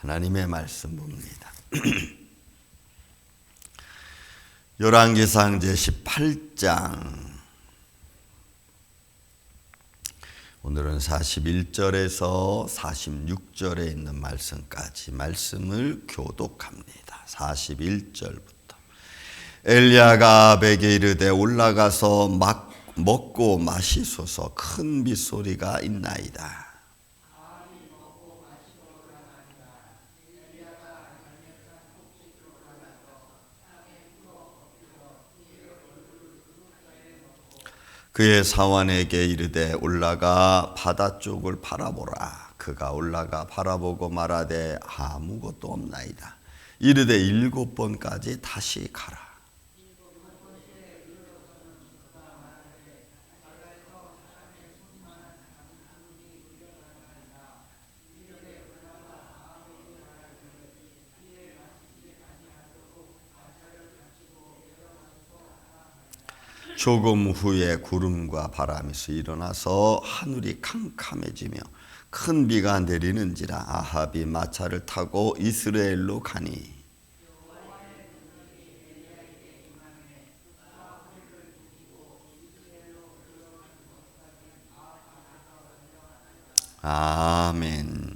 하나님의 말씀 봅니다. 열왕기상 제 18장 오늘은 41절에서 46절에 있는 말씀까지 말씀을 교독합니다. 41절부터 엘리야가 아벡에 이르되 올라가서 막 먹고 마시소서 큰 빗소리가 있나이다. 그의 사환에게 이르되 올라가 바다 쪽을 바라보라. 그가 올라가 바라보고 말하되 아무것도 없나이다. 이르되 일곱 번까지 다시 가라. 조금 후에 구름과 바람에서 일어나서 하늘이 캄캄해지며 큰 비가 내리는지라 아합이 마차를 타고 이스라엘로 가니 아멘.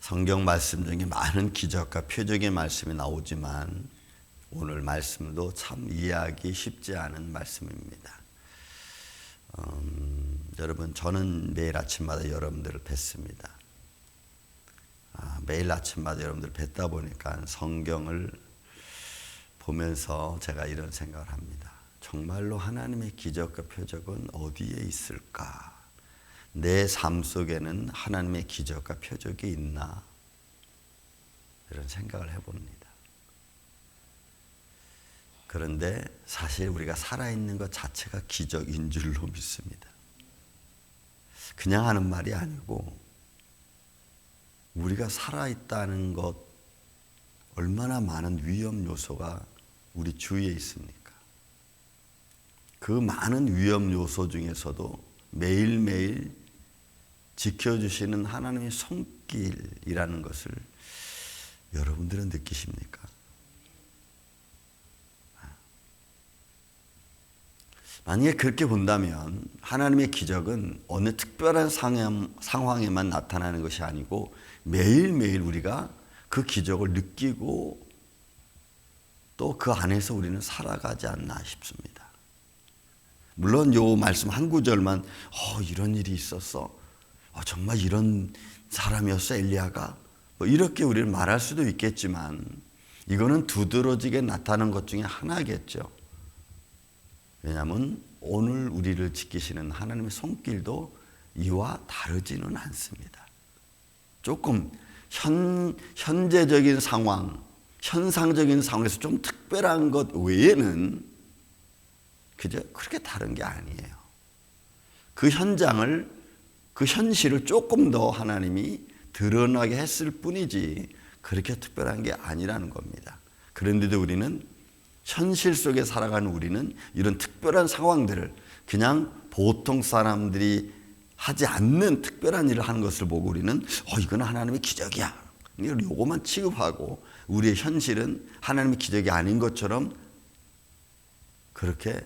성경 말씀 중에 많은 기적과 표적의 말씀이 나오지만 오늘 말씀도 참 이해하기 쉽지 않은 말씀입니다. 음, 여러분 저는 매일 아침마다 여러분들을 뵙습니다. 아, 매일 아침마다 여러분들 뵙다 보니까 성경을 보면서 제가 이런 생각을 합니다. 정말로 하나님의 기적과 표적은 어디에 있을까? 내 삶 속에는 하나님의 기적과 표적이 있나? 이런 생각을 해봅니다. 그런데 사실 우리가 살아있는 것 자체가 기적인 줄로 믿습니다. 그냥 하는 말이 아니고 우리가 살아있다는 것 얼마나 많은 위험 요소가 우리 주위에 있습니까? 그 많은 위험 요소 중에서도 매일매일 지켜주시는 하나님의 손길이라는 것을 여러분들은 느끼십니까? 만약에 그렇게 본다면 하나님의 기적은 어느 특별한 상황에만 나타나는 것이 아니고 매일매일 우리가 그 기적을 느끼고 또 그 안에서 우리는 살아가지 않나 싶습니다. 물론 요 말씀 한 구절만 어, 이런 일이 있었어. 어, 정말 이런 사람이었어 엘리야가. 뭐 이렇게 우리는 말할 수도 있겠지만 이거는 두드러지게 나타난 것 중에 하나겠죠. 왜냐하면 오늘 우리를 지키시는 하나님의 손길도 이와 다르지는 않습니다. 조금 현, 현재적인 상황, 현상적인 상황에서 좀 특별한 것 외에는 그저 그렇게 다른 게 아니에요. 그 현장을, 그 현실을 조금 더 하나님이 드러나게 했을 뿐이지 그렇게 특별한 게 아니라는 겁니다. 그런데도 우리는 현실 속에 살아가는 우리는 이런 특별한 상황들을 그냥 보통 사람들이 하지 않는 특별한 일을 하는 것을 보고 우리는 어 이건 하나님의 기적이야. 요거만 취급하고 우리의 현실은 하나님의 기적이 아닌 것처럼 그렇게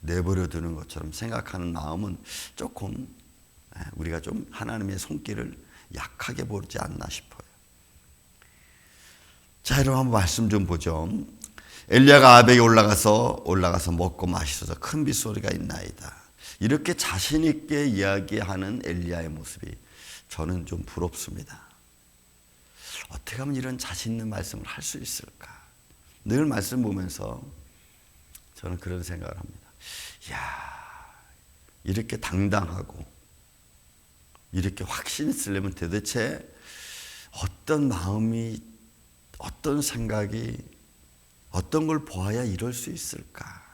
내버려 두는 것처럼 생각하는 마음은 조금 우리가 좀 하나님의 손길을 약하게 보지 않나 싶어요. 자, 여러분 한번 말씀 좀 보죠. 엘리야가 아벡에 올라가서 올라가서 먹고 마시소서 큰 빗소리가 있나이다. 이렇게 자신 있게 이야기하는 엘리야의 모습이 저는 좀 부럽습니다. 어떻게 하면 이런 자신 있는 말씀을 할 수 있을까? 늘 말씀 보면서 저는 그런 생각을 합니다. 야, 이렇게 당당하고 이렇게 확신 있으려면 도대체 어떤 마음이 어떤 생각이 어떤 걸 보아야 이럴 수 있을까?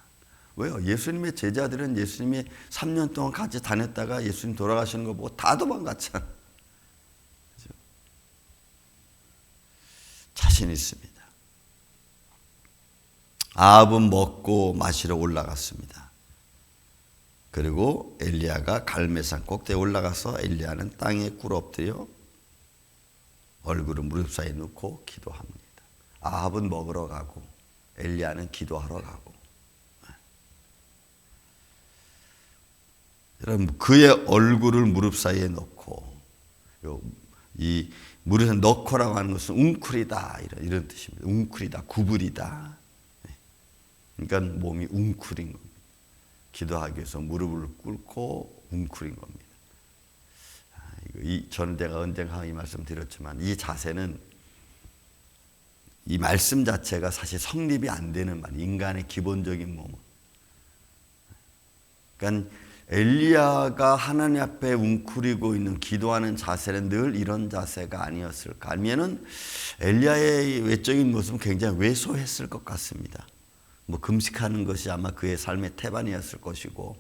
왜요? 예수님의 제자들은 예수님이 3년 동안 같이 다녔다가 예수님 돌아가시는 거 보고 다 도망갔잖아. 그죠? 자신 있습니다. 아합은 먹고 마시러 올라갔습니다. 그리고 엘리야가 갈매산 꼭대에 올라가서 엘리야는 땅에 꿇어 엎드려 얼굴을 무릎 사이에 놓고 기도합니다. 아합은 먹으러 가고 엘리야는 기도하러 가고. 여러분 그의 얼굴을 무릎 사이에 요, 이 무릎에 넣고라고 하는 것은 웅크리다 이런, 이런 뜻입니다. 웅크리다 구부리다. 네. 그러니까 몸이 웅크린 겁니다. 기도하기 위해서 무릎을 꿇고 웅크린 겁니다. 아, 이, 저는 제가 언젠가 이 말씀 드렸지만 이 자세는 이 말씀 자체가 사실 성립이 안 되는 말, 인간의 기본적인 몸. 그러니까 엘리야가 하나님 앞에 웅크리고 있는 기도하는 자세는 늘 이런 자세가 아니었을까? 아니면은 엘리야의 외적인 모습은 굉장히 왜소했을 것 같습니다. 뭐 금식하는 것이 아마 그의 삶의 태반이었을 것이고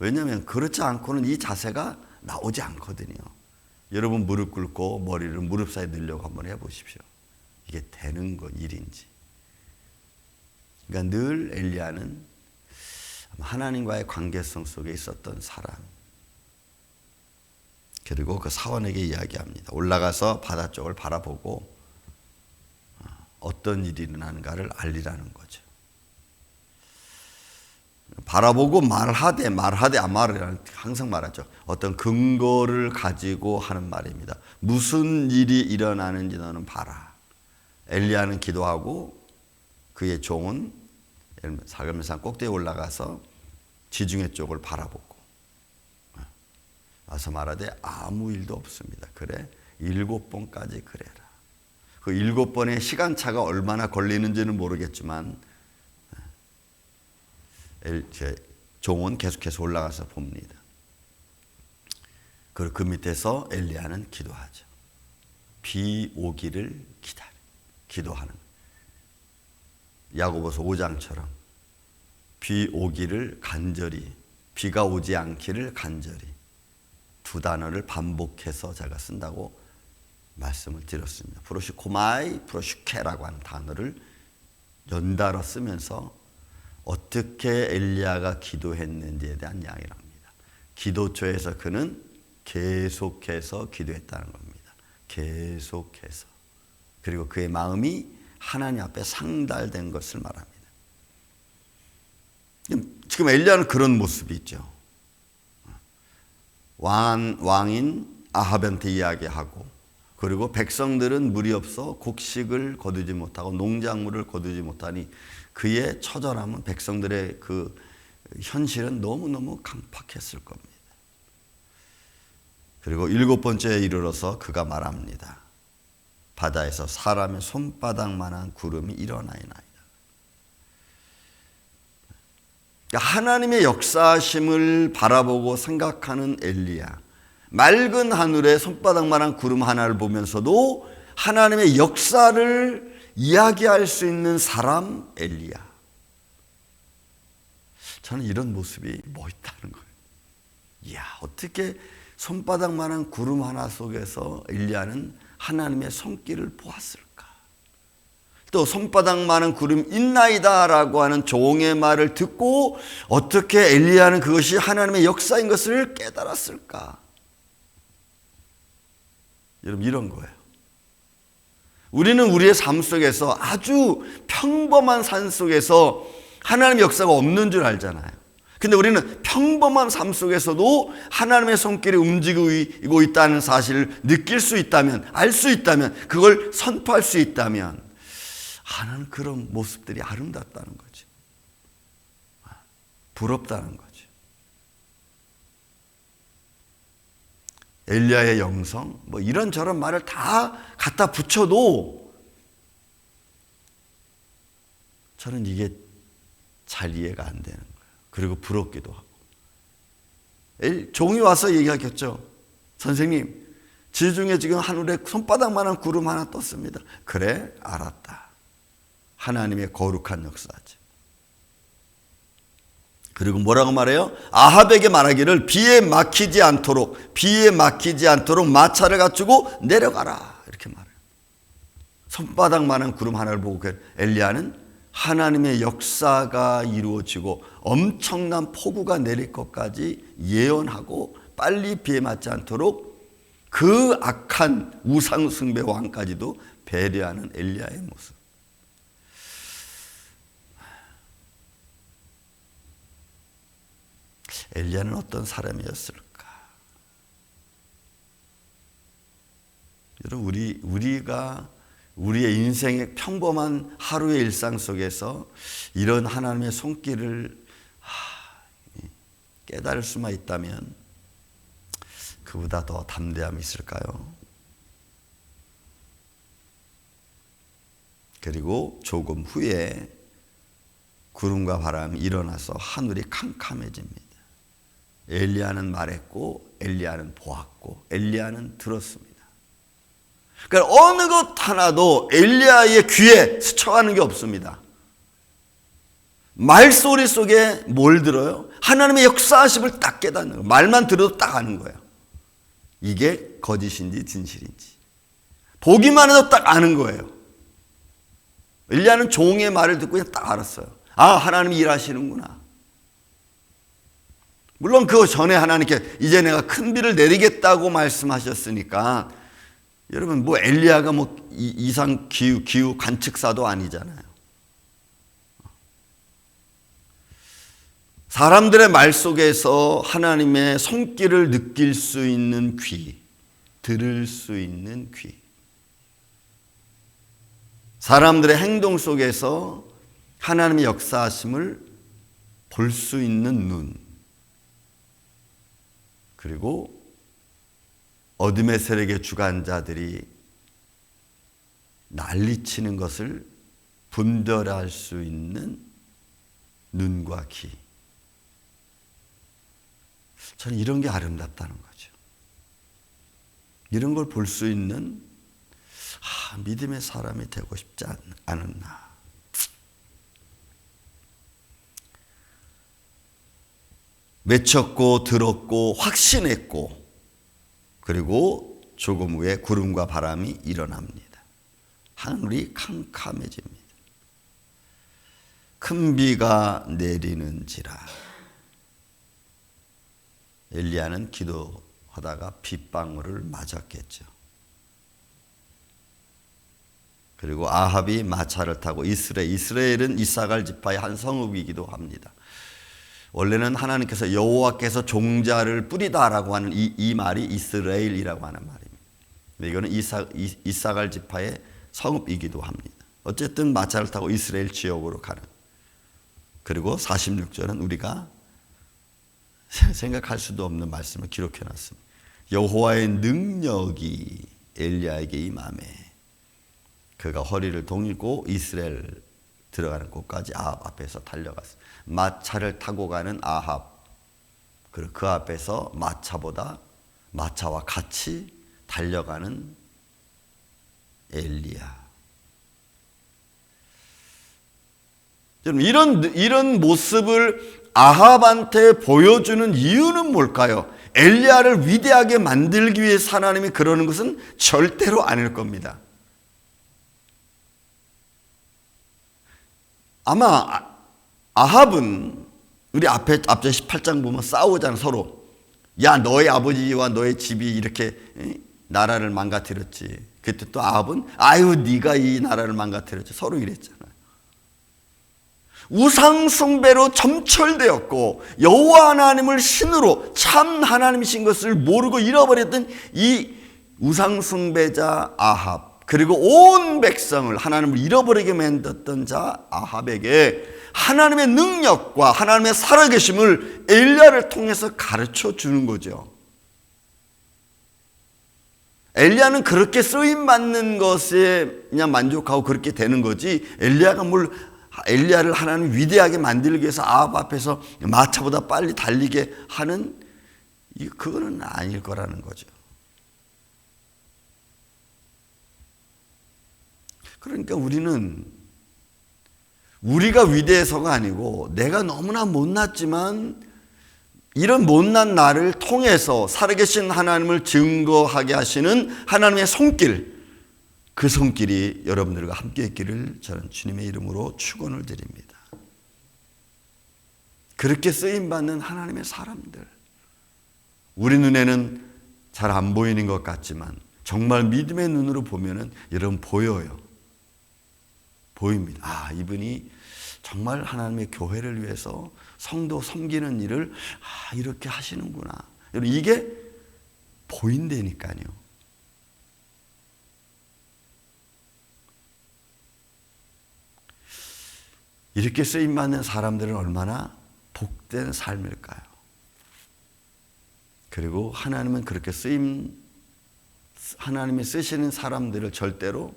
왜냐하면 그렇지 않고는 이 자세가 나오지 않거든요. 여러분 무릎 꿇고 머리를 무릎 사이에 넣으려고 한번 해보십시오. 이게 되는 건 일인지. 그러니까 늘 엘리야는 하나님과의 관계성 속에 있었던 사람. 그리고 그 사원에게 이야기합니다. 올라가서 바다 쪽을 바라보고 어떤 일이 일어나는가를 알리라는 거죠. 바라보고 말하되 말하되 아마르 항상 말하죠. 어떤 근거를 가지고 하는 말입니다. 무슨 일이 일어나는지 너는 봐라. 엘리야는 기도하고 그의 종은 사금산 꼭대기 올라가서 지중해 쪽을 바라보고 와서 말하되 아무 일도 없습니다. 그래 일곱 번까지 그래라. 그 일곱 번의 시간차가 얼마나 걸리는지는 모르겠지만 종은 계속해서 올라가서 봅니다. 그리고 그 밑에서 엘리야는 기도하죠. 비 오기를 기다려. 기도하는. 야고보서 5장처럼 비 오기를 간절히 비가 오지 않기를 간절히 두 단어를 반복해서 제가 쓴다고 말씀을 드렸습니다. 프로시코마이, 프로슈케라고 하는 단어를 연달아 쓰면서 어떻게 엘리야가 기도했는지에 대한 이야기를 합니다. 기도초에서 그는 계속해서 기도했다는 겁니다. 계속해서. 그리고 그의 마음이 하나님 앞에 상달된 것을 말합니다. 지금 엘리야는 그런 모습이 있죠. 왕, 왕인 아합한테 이야기하고 그리고 백성들은 물이 없어 곡식을 거두지 못하고 농작물을 거두지 못하니 그의 처절함은 백성들의 그 현실은 너무너무 강팍했을 겁니다. 그리고 일곱 번째에 이르러서 그가 말합니다. 바다에서 사람의 손바닥만한 구름이 일어나이나이다. 그러니까 하나님의 역사심을 바라보고 생각하는 엘리야. 맑은 하늘에 손바닥만한 구름 하나를 보면서도 하나님의 역사를 이야기할 수 있는 사람 엘리야. 저는 이런 모습이 멋있다는 거예요. 이야, 어떻게 손바닥만한 구름 하나 속에서 엘리야는 하나님의 손길을 보았을까? 또 손바닥만한 구름 있나이다라고 하는 종의 말을 듣고 어떻게 엘리야는 그것이 하나님의 역사인 것을 깨달았을까? 여러분 이런 거예요. 우리는 우리의 삶 속에서 아주 평범한 삶 속에서 하나님의 역사가 없는 줄 알잖아요. 근데 우리는 평범한 삶 속에서도 하나님의 손길이 움직이고 있다는 사실을 느낄 수 있다면, 알 수 있다면, 그걸 선포할 수 있다면, 하나는 그런 모습들이 아름답다는 거죠. 부럽다는 거죠. 엘리야의 영성, 뭐 이런저런 말을 다 갖다 붙여도 저는 이게 잘 이해가 안 되는 거예요. 그리고 부럽기도 하고. 종이 와서 얘기하겠죠. 선생님, 지중해 지금 하늘에 손바닥만한 구름 하나 떴습니다. 그래, 알았다. 하나님의 거룩한 역사지. 그리고 뭐라고 말해요? 아합에게 말하기를 비에 막히지 않도록 비에 막히지 않도록 마차를 갖추고 내려가라 이렇게 말해요. 손바닥만한 구름 하나를 보고 그 엘리야는 하나님의 역사가 이루어지고 엄청난 폭우가 내릴 것까지 예언하고 빨리 비에 맞지 않도록 그 악한 우상숭배 왕까지도 배려하는 엘리야의 모습. 엘리야는 어떤 사람이었을까? 여러분 우리 우리가 우리의 인생의 평범한 하루의 일상 속에서 이런 하나님의 손길을 깨달을 수만 있다면 그보다 더 담대함이 있을까요? 그리고 조금 후에 구름과 바람이 일어나서 하늘이 캄캄해집니다. 엘리야는 말했고 엘리야는 보았고 엘리야는 들었습니다. 그러니까 어느 것 하나도 엘리야의 귀에 스쳐가는 게 없습니다. 말소리 속에 뭘 들어요? 하나님의 역사하심을 딱 깨닫는 거예요. 말만 들어도 딱 아는 거예요. 이게 거짓인지 진실인지. 보기만 해도 딱 아는 거예요. 엘리야는 종의 말을 듣고 그냥 딱 알았어요. 아, 하나님이 일하시는구나. 물론 그 전에 하나님께 이제 내가 큰 비를 내리겠다고 말씀하셨으니까 여러분 뭐 엘리야가 뭐 이상 기후 기후 관측사도 아니잖아요. 사람들의 말 속에서 하나님의 손길을 느낄 수 있는 귀, 들을 수 있는 귀. 사람들의 행동 속에서 하나님의 역사하심을 볼 수 있는 눈. 그리고 어둠의 세력의 주관자들이 난리치는 것을 분별할 수 있는 눈과 귀. 저는 이런 게 아름답다는 거죠. 이런 걸 볼 수 있는 아, 믿음의 사람이 되고 싶지 않았나. 맺혔고 들었고 확신했고 그리고 조금 후에 구름과 바람이 일어납니다. 하늘이 캄캄해집니다. 큰 비가 내리는지라. 엘리야는 기도하다가 빗방울을 맞았겠죠. 그리고 아합이 마차를 타고 이스라엘, 이스라엘은 이사갈 지파의 한 성읍이기도 합니다. 원래는 하나님께서 여호와께서 종자를 뿌리다라고 하는 이, 이 말이 이스라엘이라고 하는 말입니다. 이거는 이사, 이사갈 지파의 성읍이기도 합니다. 어쨌든 마차를 타고 이스라엘 지역으로 가는. 그리고 46절은 우리가 생각할 수도 없는 말씀을 기록해 놨습니다. 여호와의 능력이 엘리야에게 임함에 그가 허리를 동이고 이스라엘 들어가는 곳까지 아합 앞에서 달려갔습니다. 마차를 타고 가는 아합 그리고 그 앞에서 마차보다 마차와 같이 달려가는 엘리야. 이런 이런 모습을 아합한테 보여주는 이유는 뭘까요? 엘리야를 위대하게 만들기 위해 하나님이 그러는 것은 절대로 아닐 겁니다. 아마 아합은 우리 앞에 앞전 18장 보면 싸우잖아 서로. 야 너의 아버지와 너의 집이 이렇게 나라를 망가뜨렸지. 그때 또 아합은 아유 네가 이 나라를 망가뜨렸지. 서로 이랬잖아. 우상 숭배로 점철되었고 여호와 하나님을 신으로 참 하나님이신 것을 모르고 잃어버렸던 이 우상 숭배자 아합 그리고 온 백성을 하나님을 잃어버리게 만들었던 자 아합에게 하나님의 능력과 하나님의 살아계심을 엘리야를 통해서 가르쳐 주는 거죠. 엘리야는 그렇게 쓰임 받는 것에 그냥 만족하고 그렇게 되는 거지 엘리야가 뭘 엘리야를 하나님 위대하게 만들기 위해서 아합 앞에서 마차보다 빨리 달리게 하는 그거는 아닐 거라는 거죠. 그러니까 우리는 우리가 위대해서가 아니고 내가 너무나 못났지만 이런 못난 나를 통해서 살아계신 하나님을 증거하게 하시는 하나님의 손길 그 손길이 여러분들과 함께 있기를 저는 주님의 이름으로 축원을 드립니다. 그렇게 쓰임 받는 하나님의 사람들. 우리 눈에는 잘 안 보이는 것 같지만 정말 믿음의 눈으로 보면은 여러분 보여요. 보입니다. 아, 이분이 정말 하나님의 교회를 위해서 성도 섬기는 일을 아, 이렇게 하시는구나. 여러분 이게 보인다니까요. 이렇게 쓰임 받는 사람들은 얼마나 복된 삶일까요? 그리고 하나님은 그렇게 쓰임 하나님이 쓰시는 사람들을 절대로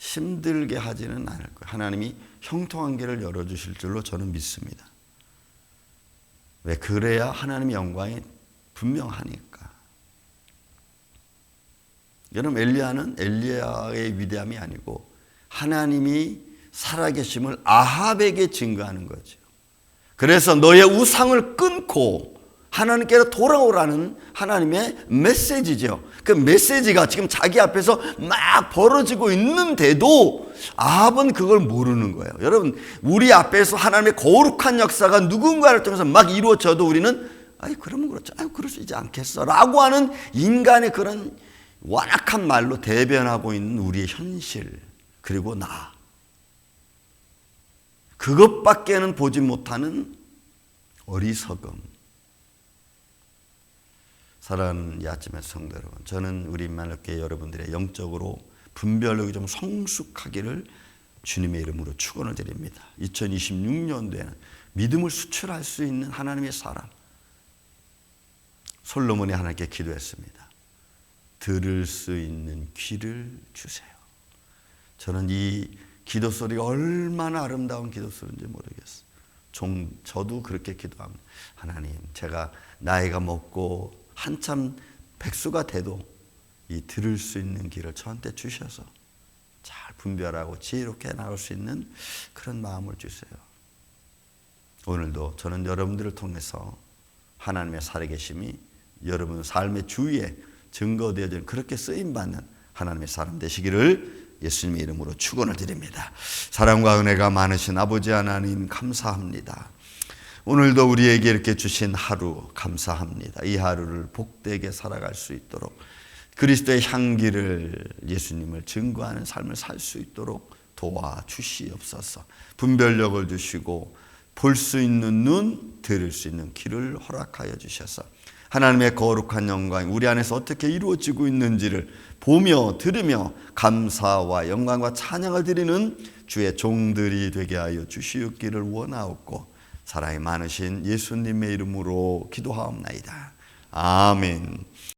힘들게 하지는 않을 거예요. 하나님이 형통한 길을 열어 주실 줄로 저는 믿습니다. 왜 그래야 하나님의 영광이 분명하니까. 여러분 엘리야는 엘리야의 위대함이 아니고 하나님이 살아계심을 아합에게 증거하는 거죠. 그래서 너의 우상을 끊고 하나님께로 돌아오라는 하나님의 메시지죠. 그 메시지가 지금 자기 앞에서 막 벌어지고 있는데도 아합은 그걸 모르는 거예요. 여러분, 우리 앞에서 하나님의 거룩한 역사가 누군가를 통해서 막 이루어져도 우리는 아이 그러면 그렇죠. 아이 그럴 수 있지 않겠어라고 하는 인간의 그런 완악한 말로 대변하고 있는 우리의 현실 그리고 나 그것밖에는 보지 못하는 어리석음. 사랑하는 이 아침의 성도 여러분, 저는 우리 만학교 여러분들의 영적으로 분별력이 좀 성숙하기를 주님의 이름으로 축원을 드립니다. 2026년도에는 믿음을 수출할 수 있는 하나님의 사람 솔로몬이 하나님께 기도했습니다. 들을 수 있는 귀를 주세요. 저는 이 기도 소리가 얼마나 아름다운 기도 소리인지 모르겠어요. 종, 저도 그렇게 기도합니다. 하나님, 제가 나이가 먹고 한참 백수가 돼도 이 들을 수 있는 길을 저한테 주셔서 잘 분별하고 지혜롭게 나올 수 있는 그런 마음을 주세요. 오늘도 저는 여러분들을 통해서 하나님의 살아계심이 여러분 삶의 주위에 증거되어지는 그렇게 쓰임받는 하나님의 사람 되시기를 예수님의 이름으로 축원을 드립니다. 사랑과 은혜가 많으신 아버지 하나님 감사합니다. 오늘도 우리에게 이렇게 주신 하루 감사합니다. 이 하루를 복되게 살아갈 수 있도록 그리스도의 향기를 예수님을 증거하는 삶을 살 수 있도록 도와 주시옵소서. 분별력을 주시고 볼 수 있는 눈, 들을 수 있는 귀를 허락하여 주셔서 하나님의 거룩한 영광이 우리 안에서 어떻게 이루어지고 있는지를 보며 들으며 감사와 영광과 찬양을 드리는 주의 종들이 되게 하여 주시옵기를 원하옵고 사랑이 많으신 예수님의 이름으로 기도하옵나이다. 아멘.